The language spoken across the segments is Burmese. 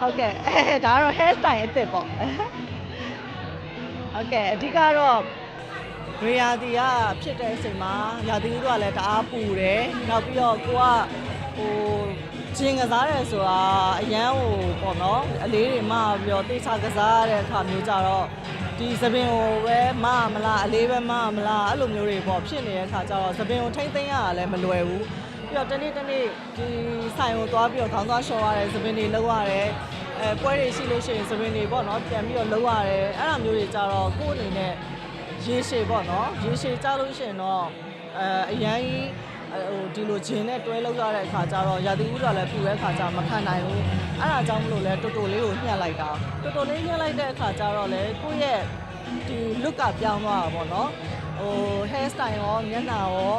ဟုတ်ကဲ့အဲဒါကတော့ hair style အစ်စ်ပေါ့ဟုတ်ကဲ့အဓိကတော့ရေယာတီကဖြစ်တဲ့အချိန်မှာရာသီဥတုကလည်းတအားပူတယ်နောက်ပြီးတော့ကိုကဟိုဂျင်ကစားတယ်ဆိုတာအရန်ဟိုပေါ့နော်အလေးတွေမပြီးတော့တိတ်ချကစားရတဲ့အခါမျိုးကြတော့ဒီသပင်ကိုပဲမမလားအလေးပဲမမလားအဲ့လိုမျိုးတွေပေါ့ဖြစ်နေတဲ့အခါကျတော့သပင်ကိုထိမ့်သိမ်းရတာလည်းမလွယ်ဘူး ပြီးတော့တနေ့တနေ့ဒီဆိုင်ကိုသွားပြီးတော့ခေါင်းသွားလျှော်ရတယ်သပင်တွေလောက်ရတယ်အဲပွဲတွေရှိလို့ရှိရင်သပင်တွေပေါ့နော်ပြန်ပြီးတော့လောက်ရတယ်အဲ့လိုမျိုးတွေကြတော့ကိုယ့်အနေနဲ့ရေရှည်ပေါ့နော်ရေရှည်ကြလို့ရှိရင်တော့အဲအရင်ကြီးအဲဟိုဒီလိုဂျင်းနဲ့တွဲလောက်ရတဲ့အခါကျတော့ရာသီဥတုလည်းပူတဲ့အခါကျမခံနိုင်ဘူးအဲ့ဒါကြောင့်မလို့လဲတော်တော်လေးကိုညှက်လိုက်တာတော်တော်လေးညှက်လိုက်တဲ့အခါကျတော့လေကိုယ့်ရဲ့ဒီ look ကပြောင်းသွားတာပေါ့နော်ဟို hair style ရောမျက်နှာရော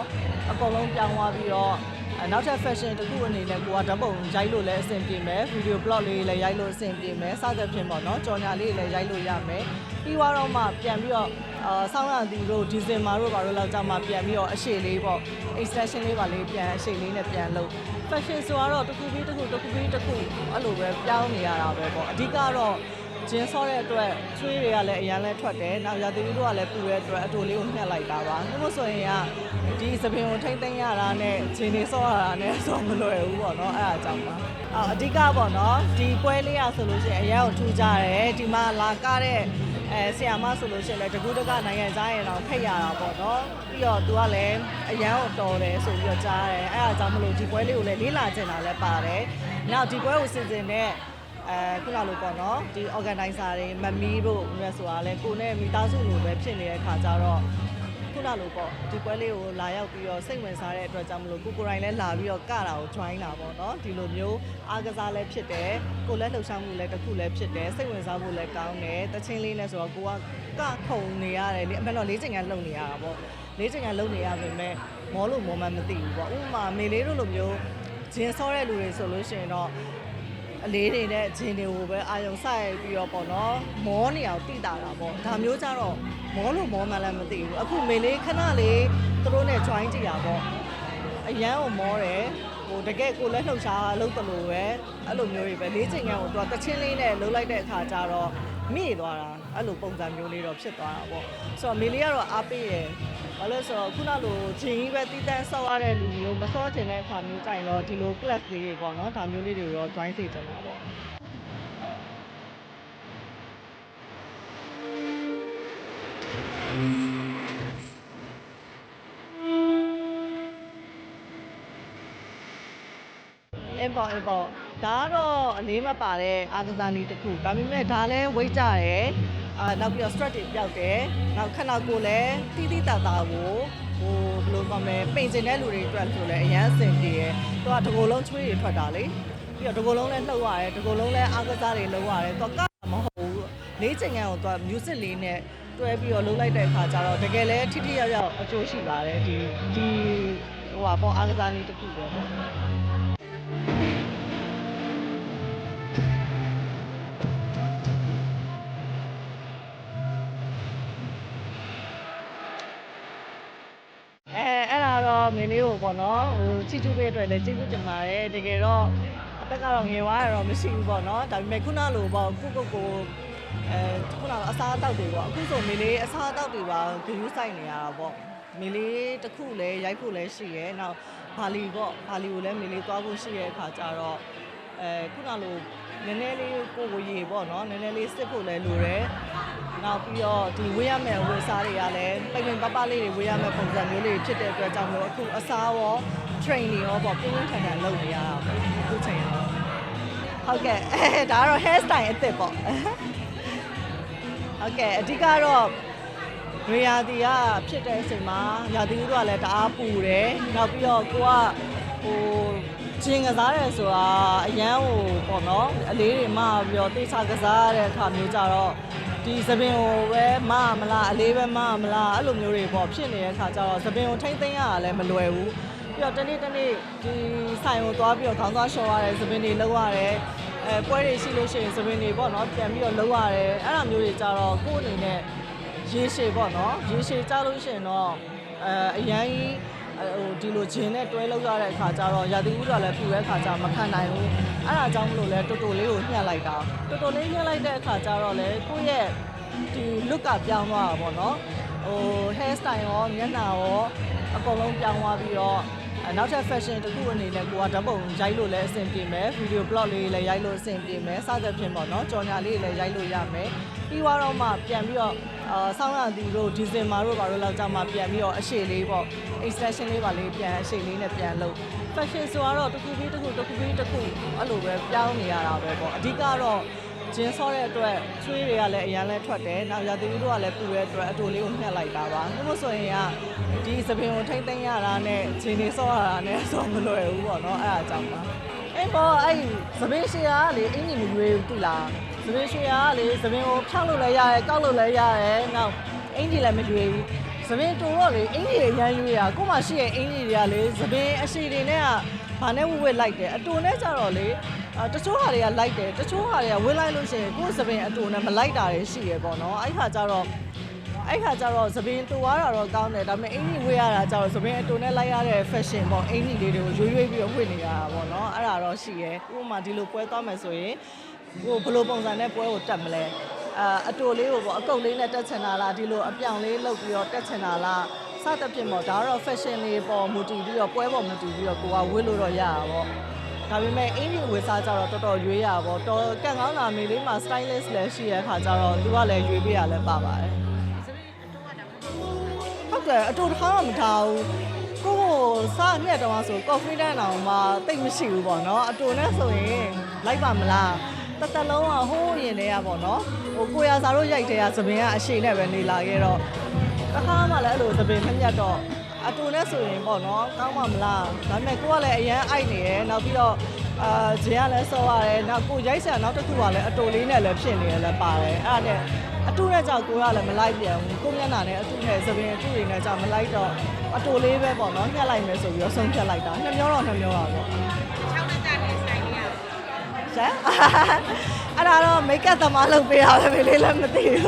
အကုန်လုံးပြောင်းသွားပြီးတော့အဲ နောက်ထပ် fashion တစ်ခုအနေနဲ့ကိုကဓာတ်ပုံရိုက်လို့လည်းအဆင်ပြေမယ် video blog လေးလည်းရိုက်လို့အဆင်ပြေမယ်စသဖြင့်ပေါ့နော်ကြော်ညာလေးလည်းရိုက်လို့ရမယ်ပြီးသွားတော့မှပြန်ပြီးတော့အာဆောင်းရသည်တို့ဒီဇင်ဘာတို့ဘာလို့လောက်ကြမှာပြန်ပြီးတော့အရှိလေးပေါ့ extension လေးပါလေးပြန်အရှိလေးနဲ့ပြန်လုပ် fashion ဆိုတော့တစ်ခုပြီးတစ်ခုတစ်ခုပြီးတစ်ခုအဲ့လိုပဲပြောင်းနေရတာပဲပေါ့အဓိကတော့ ဂျင်းဆော့တဲ့အတွက်ချွေးတွေကလည်းအရန်လဲထွက်တယ်။နောက်ရာသီဥတုကလည်းပူတဲ့အတွက်အတူလေးကိုညှက်လိုက်တာပါ။ဒါမို့ဆိုရင်ကဒီသပင်ကိုထိမ့်သိမ်းရတာနဲ့ဂျင်းတွေဆော့ရတာနဲ့ဆိုမလွယ်ဘူးပေါ့နော်။အဲ့ဒါကြောင့်ပါ။အော်အဓိကပေါ့နော်ဒီပွဲလေးရဆိုလို့ရှိရင်အရန်ကိုထူကြတယ်။ဒီမှာလာကားတဲ့အဲဆီယာမဆိုလို့ရှိရင်လည်းတကူးတကနိုင်ငံသားရင်တော့ဖိတ်ရတာပေါ့နော်။ပြီးတော့သူကလည်းအရန်ကိုတော်တယ်ဆိုပြီးတော့ကြားတယ်။အဲ့ဒါကြောင့်မလို့ဒီပွဲလေးကိုလည်းလေးလာကျင်တာလည်းပါတယ်။နောက်ဒီပွဲကိုစီစဉ်တဲ့ အဲခုနလိုပေါ့နော်ဒီ organizer တွေမမီးတို့မြတ်ဆိုတာလဲကိုနဲ့မိသားစုလိုပဲဖြစ်နေတဲ့ခါကျတော့ခုနလိုပေါ့ဒီပွဲလေးကိုလာရောက်ပြီးတော့စိတ်ဝင်စားတဲ့အတွက်ကြောင့်မလို့ကိုကိုယ်တိုင်လဲလာပြီးတော့ကတာကို join တာပေါ့နော်ဒီလိုမျိုးအားကစားလဲဖြစ်တယ်ကိုလည်းလှုပ်ရှားမှုလဲတစ်ခုလဲဖြစ်တယ်စိတ်ဝင်စားဖို့လဲကောင်းတယ်တချင်းလေးနဲ့ဆိုတော့ကိုကကခုံနေရတယ်လေအမှန်တော့လေးချိန်ကလုံနေရတာပေါ့လေးချိန်ကလုံနေရပါပဲမောလို့မောမှမသိဘူးပေါ့ဥပမာမေလေးတို့လိုမျိုးဂျင်းစောတဲ့လူတွေဆိုလို့ရှိရင်တော့ အလေးတွေနဲ့ဂျင်းတွေကိုပဲအာယုံဆိုင်ပြီးတော့ပေါ့နော်မောနေအောင်တိတာတာပေါ့ဒါမျိုးကြတော့မောလို့မောမှလည်းမသိဘူးအခုမေလေးခဏလေးသူတို့နဲ့ join ကြည့်တာပေါ့အရန်ကိုမောတယ်ဟိုတကယ်ကိုလည်းလှုပ်ရှားလုပ်တယ်လို့ပဲအဲ့လိုမျိုးတွေပဲလေးချိန်ကန်းကိုသူကတချင်းလေးနဲ့လှုပ်လိုက်တဲ့အခါကျတော့မိသွားတာအဲ့လိုပုံစံမျိုးလေးတော့ဖြစ်သွားတာပေါ့ဆိုတော့မေလေးကတော့အားပေးတယ် ဘာလို့လဲဆိုတော့ခုနလိုဂျင်းကြီးပဲတီးတန်းဆောက်ရတဲ့လူမျိုးမဆော့ချင်တဲ့အခါမျိုးကြိုင်တော့ဒီလို class လေးတွေပေါ့နော်ဒါမျိုးလေးတွေတော့ join စေချင်တာပေါ့အင်ပေါ်အင်ပေါ်ဒါကတော့အလေးမပါတဲ့အာကစားနည်းတစ်ခုဒါပေမဲ့ဒါလည်းဝိတ်ကြတယ် အာနောက်ပြီးတော့ stress တွေပျောက်တယ်နောက်ခဏကိုလည်းတီးတီးတာတာကိုဟိုဘယ်လိုပြောမလဲပိန်စင်တဲ့လူတွေအတွက်ဆိုလည်းအရန်အဆင်ပြေတယ်သူကတကိုယ်လုံးချွေးတွေထွက်တာလေပြီးတော့တကိုယ်လုံးလည်းလှုပ်ရတယ်တကိုယ်လုံးလည်းအားကစားတွေလုပ်ရတယ်သူကမဟုတ်ဘူးလေးချိန်ကန်ကိုသူက music လေးနဲ့တွဲပြီးတော့လှုပ်လိုက်တဲ့အခါကျတော့တကယ်လည်းထိထိရောက်ရောက်အကျိုးရှိပါတယ်ဒီဒီဟိုပါပေါ့အားကစားနည်းတစ်ခုပဲ ပေါ့နော်ဟိုချီချူပေးအတွက်လည်းကျေးဇူးတင်ပါတယ်တကယ်တော့အသက်ကတော့ငယ်သွားရတော့မရှိဘူးပေါ့နော်ဒါပေမဲ့ခုနလိုပေါ့ကိုကိုကိုအဲခုနကအစားအသောက်တွေပေါ့အခုဆိုမင်းလေးအစားအသောက်တွေပါဂရုစိုက်နေရတာပေါ့မင်းလေးတစ်ခုလည်းရိုက်ဖို့လည်းရှိရဲနောက်ဘာလီပေါ့ဘာလီကိုလည်းမင်းလေးသွားဖို့ရှိရဲ့အခါကျတော့အဲခုနလို နည်းနည်းလေးကိုကိုရေပေါ့နော်နည်းနည်းလေးစစ်ဖို့လည်းလိုတယ်နောက်ပြီးတော့ဒီဝေးရမယ့်ဝေစားတွေကလည်းပိတ်ပိတ်ပပလေးတွေဝေးရမယ့်ပုံစံမျိုးလေးဖြစ်တဲ့အတွက်ကြောင့်မို့အခုအစားရော training ရောပေါ့ပြင်းပြင်းထန်ထန်လုပ်နေရတာပေါ့အခုချိန်ရောဟုတ်ကဲ့အဲဒါကတော့ hair style အစ်စ်ပေါ့ဟုတ်ကဲ့အဓိကတော့ရေယာတီကဖြစ်တဲ့အချိန်မှာရာသီဥတုကလည်းတအားပူတယ်နောက်ပြီးတော့ကိုကဟို ဂျင်းကစားတယ်ဆိုတာအရန်ဟိုပေါ့နော်အလေးတွေမပြီးတော့တေချာကစားရတဲ့အခါမျိုးကြတော့ဒီသပင်ကိုပဲမမလားအလေးပဲမမလားအဲ့လိုမျိုးတွေပေါ့ဖြစ်နေတဲ့ခါကျတော့သပင်ကိုထိမ့်သိမ်းရတာလည်းမလွယ်ဘူးပြီးတော့တနေ့တနေ့ဒီဆိုင်ကိုသွားပြီးတော့ခေါင်းသွားလျှော်ရတယ်သပင်တွေလောက်ရတယ်အဲပွဲတွေရှိလို့ရှိရင်သပင်တွေပေါ့နော်ပြန်ပြီးတော့လောက်ရတယ်အဲ့လိုမျိုးတွေကြတော့ကိုယ့်အနေနဲ့ရေရှည်ပေါ့နော်ရေရှည်ကြလို့ရှိရင်တော့အဲအရန်ကြီး ဟိုဒီလိုဂျင်းနဲ့တွဲလောက်ရတဲ့အခါကျတော့ရာသီဥတုကလည်းပူတဲ့အခါကျမခံနိုင်ဘူးအဲ့ဒါကြောင့်မလို့လဲတော်တော်လေးကိုညှက်လိုက်တာတော်တော်လေးညှက်လိုက်တဲ့အခါကျတော့လေကိုယ့်ရဲ့ဒီ look ကပြောင်းသွားတာပေါ့နော်ဟို hair style ရောမျက်နှာရောအကုန်လုံးပြောင်းသွားပြီးတော့အဲ နောက်ထပ် fashion တစ်ခုအနေနဲ့ကိုကဓာတ်ပုံရိုက်လို့လည်းအဆင်ပြေမယ် video blog လေးလည်းရိုက်လို့အဆင်ပြေမယ်စသဖြင့်ပေါ့နော်ကြော်ညာလေးလည်းရိုက်လို့ရမယ်ပြီးသွားတော့မှပြန်ပြီးတော့အာဆောင်းရသည်တို့ဒီဇင်ဘာတို့ဘာလို့လောက်ကြမှာပြန်ပြီးတော့အရှိလေးပေါ့ extension လေးပါလေးပြန်အရှိလေးနဲ့ပြန်လုပ် fashion ဆိုတော့တစ်ခုပြီးတစ်ခုတစ်ခုပြီးတစ်ခုအဲ့လိုပဲပြောင်းနေရတာပဲပေါ့အဓိကတော့ ဂျင်းဆော့တဲ့အတွက်ချွေးတွေကလည်းအရန်လဲထွက်တယ်။နောက်ရာသီဥတုကလည်းပူတဲ့အတွက်အတူလေးကိုညှက်လိုက်တာပါ။ဒါမှမဟုတ်ဆိုရင်ကဒီသပင်ကိုထိမ့်သိမ်းရတာနဲ့ဂျင်းနေဆော့ရတာနဲ့ဆော့မလွယ်ဘူးပေါ့နော်။အဲ့ဒါကြောင့်ပါ။အဲ့ပေါ်အဲ့သပင်ရှည်ကလေအင်ကြီးမရွေးဘူးတိလား။သပင်ရှည်ကလေသပင်ကိုဖြောက်လို့လည်းရတယ်ကောက်လို့လည်းရတယ်။နောက်အင်ကြီးလည်းမရွေးဘူး။သပင်တူတော့လေအင်ကြီးရမ်းရွေးရကို့မှာရှိရဲ့အင်ကြီးတွေကလေသပင်အရှိတွေနဲ့ကဘာနဲ့ဝဝလိုက်တယ်အတူနဲ့ကြတော့လေအာ တချို့ဟာတွေကလိုက်တယ်တချို့ဟာတွေကဝင်းလိုက်လို့ရှိရင်ကိုယ့်သပင်အတူနဲ့မလိုက်တာတွေရှိရပေါ့နော်အဲ့ခါကျတော့အဲ့ခါကျတော့သပင်တူသွားတာတော့ကောင်းတယ်ဒါပေမဲ့အင်ကြီးဝေးရတာကျတော့သပင်အတူနဲ့လိုက်ရတဲ့ fashion ပေါ့အင်ကြီးလေးတွေကိုရွေးရွေးပြီးတော့ဝတ်နေရတာပေါ့နော်အဲ့ဒါတော့ရှိရဥပမာဒီလိုပွဲသွားမယ်ဆိုရင်ကိုဘယ်လိုပုံစံနဲ့ပွဲကိုတက်မလဲအာအတူလေးကိုပေါ့အကုတ်လေးနဲ့တက်ချင်တာလားဒီလိုအပြောင်လေးလုပ်ပြီးတော့တက်ချင်တာလားစသဖြင့်ပေါ့ဒါကတော့ fashion လေးပေါ်မူတည်ပြီးတော့ပွဲပေါ်မူတည်ပြီးတော့ကိုကဝတ်လို့တော့ရတာပေါ့ ဒါပေမဲ့အင်ဂျင်ဝေစားကြတော့တော်တော်ရွေးရပါတော့တော်ကန်ကောင်းလာမေလေးမှာ stylist လည်းရှိရတဲ့ခါကျတော့သူကလည်းရွေးပေးရလဲပါပါတယ်ဟုတ်တယ်အတူတစ်ခါမှမထားဘူးကိုကိုစားညက်တော့ဆို confident အောင်မှတိတ်မရှိဘူးပေါ့နော်အတူနဲ့ဆိုရင်လိုက်ပါမလားတသက်လုံးကဟိုးရင်တည်းကပေါ့နော်ဟိုကိုရစာတို့ရိုက်တဲ့ကသပင်ကအရှိနဲ့ပဲနေလာခဲ့တော့တစ်ခါမှလည်းအဲ့လိုသပင်မညက်တော့ အတူနဲ့ဆိုရင်ပေါ့နော်ကောင်းပါမလားဒါပေမဲ့ကိုကလည်းအရန်အိုက်နေရယ်နောက်ပြီးတော့အာဂျင်းကလည်းစောရတယ်နောက်ကိုရိုက်ဆန်နောက်တစ်ခုကလည်းအတူလေးနဲ့လည်းဖြစ်နေရလည်းပါတယ်အဲ့ဒါနဲ့အတူနဲ့ကြောက်ကိုကလည်းမလိုက်ပြန်ဘူးကိုမျက်နှာနဲ့အတူနဲ့သပင်အတူတွေနဲ့ကြောက်မလိုက်တော့အတူလေးပဲပေါ့နော်ညှက်လိုက်မယ်ဆိုပြီးတော့ဆုံးဖြတ်လိုက်တာနှစ်မျောတော့နှစ်မျောတာပေါ့6နှစ်တာနဲ့ဆိုင်လေးရရှမ်းအဲ့ဒါတော့မိတ်ကပ်သမားလုပ်ပေးတာပဲမေလေးလည်းမသိဘူး